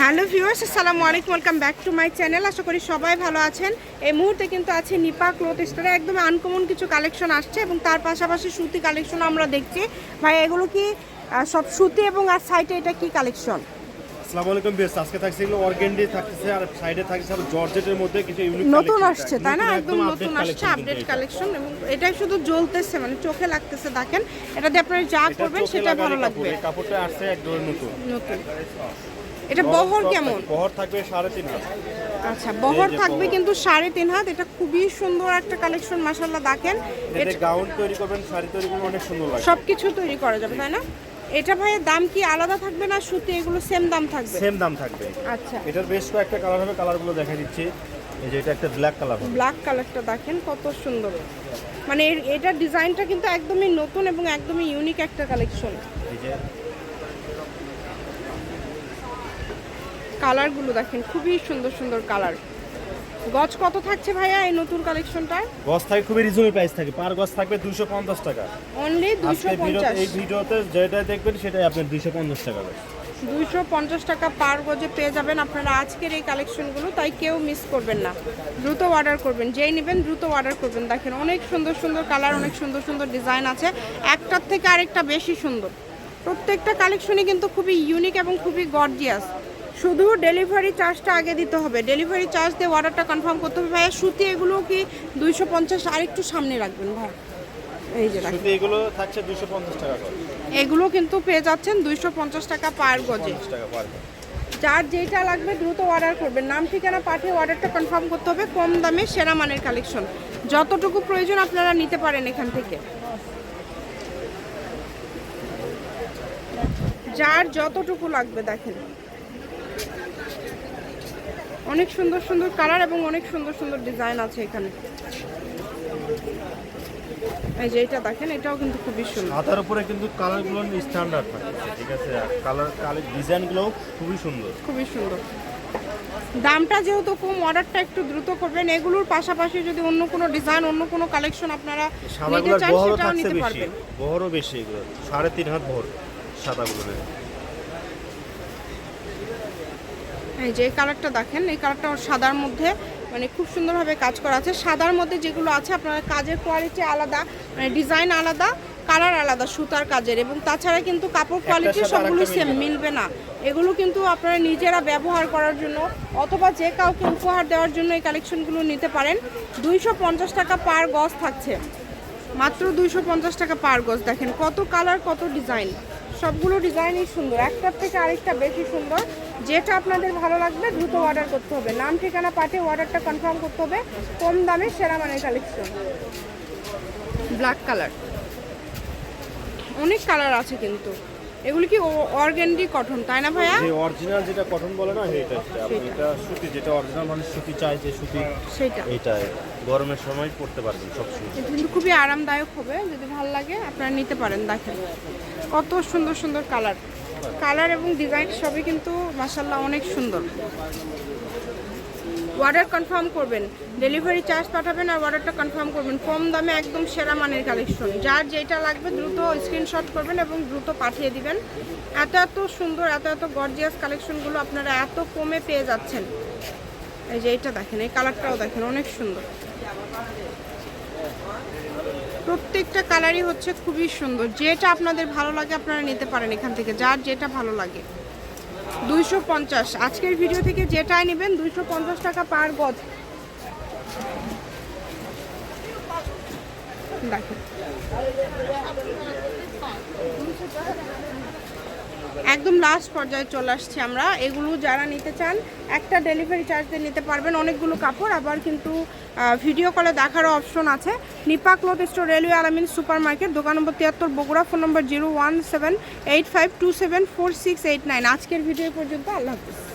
Hello viewers, আসসালামু আলাইকুম, welcome back to my channel. আশা করি সবাই ভালো আছেন। এই মুহূর্তে কিন্তু আছে নিপা ক্লোথ স্টোরে। একদম আনকমন কিছু কালেকশন আসছে এবং তার পাশাপাশি সুতি কালেকশন আমরা দেখছি। ভাই, এগুলো কি সব সুতি এবং আর সাইটে এটা কি কালেকশন আসসালামু আলাইকুম বেশ আজকে থাকছে এগুলো অর্গেন্ডি থাকছে আর সাইডে থাকছে আবার জর্জেটের মধ্যে কিছু ইউনিক নতুন আসছে তাই না? একদম নতুন আসছে আপডেট কালেকশন এবং এটাই শুধু জ্বলতেছে মানে চোখে লাগতেছে দেখেন। এটা দিয়ে আপনারা যা করবেন সেটা ভালো লাগবে। কাপড়টা আসছে একদম নতুন নতুন। এটা বহর কেমন? বহর থাকবে সাড়ে তিন হাত। আচ্ছা বহর থাকবে কিন্তু সাড়ে তিন হাত এটা খুবই সুন্দর একটা কালেকশন মাসাল্লাহ দেখেন। এতে গাউন তৈরি করবেন শাড়ি তৈরি করবেন অনেক সুন্দর লাগে সব কিছু তৈরি করা যাবে তাই না? এটা ভাইয়ের দাম কি আলাদা থাকবে না সুতি? এগুলো সেম দাম থাকবে? সেম দাম থাকবে। আচ্ছা। এটার বেশ কয়েকটা কালার হবে কালারগুলো দেখা দিচ্ছি। এই যে এটা একটা ব্ল্যাক কালার ব্ল্যাক কালারটা দেখেন কত সুন্দর। মানে এটার ডিজাইনটা কিন্তু একদমই নতুন এবং একদমই ইউনিক একটা কালেকশন এই যে কালারগুলো দেখেন খুবই সুন্দর সুন্দর কালার গজ কত থাকছে ভাইয়া এই নতুন কালেকশনটা গজ থাকে খুবই রিজনেবল প্রাইস থাকে। পার গজ থাকবে দুশো পঞ্চাশ টাকা। অনলি দুইশো আজকে ভিডিও পঞ্চাশ। এই ভিডিওতে যেটা দেখবেন সেটাই আপনার দুশো পঞ্চাশ টাকা হবে দুইশো পঞ্চাশ টাকা পার গজে পেয়ে যাবেন আপনারা আজকের এই কালেকশনগুলো তাই কেউ মিস করবেন না। দ্রুত অর্ডার করবেন। যেই নেবেন দ্রুত অর্ডার করবেন। দেখেন অনেক সুন্দর সুন্দর কালার অনেক সুন্দর সুন্দর ডিজাইন আছে। একটার থেকে আরেকটা বেশি সুন্দর। প্রত্যেকটা কালেকশনই কিন্তু খুবই ইউনিক এবং খুবই গর্জিয়াস শুধু ডেলিভারি চার্জটা আগে দিতে হবে। ডেলিভারি চার্জ দিয়ে অর্ডারটা কনফার্ম করতে হবে। ভাইয়া সুতি এগুলো কি দুইশো পঞ্চাশ আরেকটু সামনে রাখবেন ভাই এই যে দেখেন এগুলো থাকছে দুশো পঞ্চাশ টাকা এগুলো কিন্তু পেয়ে যাচ্ছেন দুইশো পঞ্চাশ টাকা পার গজে। টাকা পার যার যেটা লাগবে দ্রুত অর্ডার করবেন। নাম ঠিকানা পাঠিয়ে অর্ডারটা কনফার্ম করতে হবে কম দামে সেরা মানের কালেকশন যতটুকু প্রয়োজন আপনারা নিতে পারেন এখান থেকে। যার যতটুকু লাগবে দেখেন। অনেক সুন্দর সুন্দর কালার এবং অনেক সুন্দর সুন্দর ডিজাইন আছে এখানে। এই যে এটা দেখেন এটাও কিন্তু খুবই সুন্দর। উপরে কিন্তু কালারগুলো স্ট্যান্ডার্ড ঠিক আছে? কালার কালার ডিজাইনগুলো খুবই সুন্দর। খুবই সুন্দর। দামটা যেহেতু কম অর্ডারটা একটু দ্রুত করবেন। এগুলোর পাশাপাশি যদি অন্য কোনো ডিজাইন অন্য কোনো কালেকশন আপনারা নিতে সাদাগুলোর চান সেটাও নিতে বেশি। পারবেন। বহরও বেশি এগুলো। সাড়ে তিন হাত বহর সাদাগুলো এই যে এই কালারটা দেখেন এই কালারটা সাদার মধ্যে মানে খুব সুন্দরভাবে কাজ করা আছে। সাদার মধ্যে যেগুলো আছে আপনার কাজের কোয়ালিটি আলাদা মানে ডিজাইন আলাদা কালার আলাদা সুতার কাজের। এবং তাছাড়া কিন্তু কাপড় কোয়ালিটি সবগুলো সেম মিলবে না। এগুলো কিন্তু আপনারা নিজেরা ব্যবহার করার জন্য অথবা যে কাউকে উপহার দেওয়ার জন্য এই কালেকশনগুলো নিতে পারেন। দুইশো পঞ্চাশ টাকা পার গজ থাকছে। মাত্র দুইশো পঞ্চাশ টাকা পার গজ। দেখেন কত কালার কত ডিজাইন সবগুলো ডিজাইনই সুন্দর। একটার থেকে আরেকটা বেশি সুন্দর। যেটা আপনাদের ভালো লাগবে দ্রুত অর্ডার করতে হবে। নাম ঠিকানা পাঠিয়ে অর্ডারটা কনফার্ম করতে হবে। কম দামে সেরা মানের কালেকশন ব্ল্যাক কালার অনেক কালার আছে কিন্তু। এগুলি কি অর্গ্যান্ডি কটন তাই না ভাইয়া? যে অরিজিনাল যেটা কটন বলে না এটা এটা সুতি যেটা অরিজিনাল মানুষ সুতি চাই যে সুতি সেটা এইটা গরমের সময় পড়তে পারবেন সব সময় কিন্তু খুবই আরামদায়ক হবে যদি ভালো লাগে আপনারা নিতে পারেন দেখেন। কত সুন্দর সুন্দর কালার কালার এবং ডিজাইন সবই কিন্তু মাসাল্লাহ অনেক সুন্দর। অর্ডার কনফার্ম করবেন। ডেলিভারি চার্জ পাঠাবেন আর অর্ডারটা কনফার্ম করবেন। কম দামে একদম সেরা মানের কালেকশন যার যেটা লাগবে দ্রুত স্ক্রিনশট করবেন এবং দ্রুত পাঠিয়ে দিবেন। এত এত সুন্দর, এত এত গর্জিয়াস কালেকশনগুলো আপনারা এত কমে পেয়ে যাচ্ছেন। এই যে এটা দেখেন, এই কালারটাও দেখেন, অনেক সুন্দর। প্রত্যেকটা কালারই হচ্ছে খুবই সুন্দর। যেটা আপনাদের ভালো লাগে আপনারা নিতে পারেন এখান থেকে, যার যেটা ভালো লাগে। দুইশো পঞ্চাশ। আজকের ভিডিও থেকে যেটাই নেবেন, দুইশো পঞ্চাশ টাকা পার গজ। দেখেন। একদম লাস্ট পর্যায়ে চলে আসছি আমরা। এগুলো যারা নিতে চান, একটা ডেলিভারি চার্জ দিয়ে নিতে পারবেন অনেকগুলো কাপড়। আবার কিন্তু ভিডিও কলে দেখারও অপশন আছে। Nipa cloth store railway Alamin super market দোকান নম্বর তিয়াত্তর, Bogura phone number zero one seven eight five two seven four six eight nine আজকের ভিডিও পর্যন্ত, আল্লাহ হাফিজ।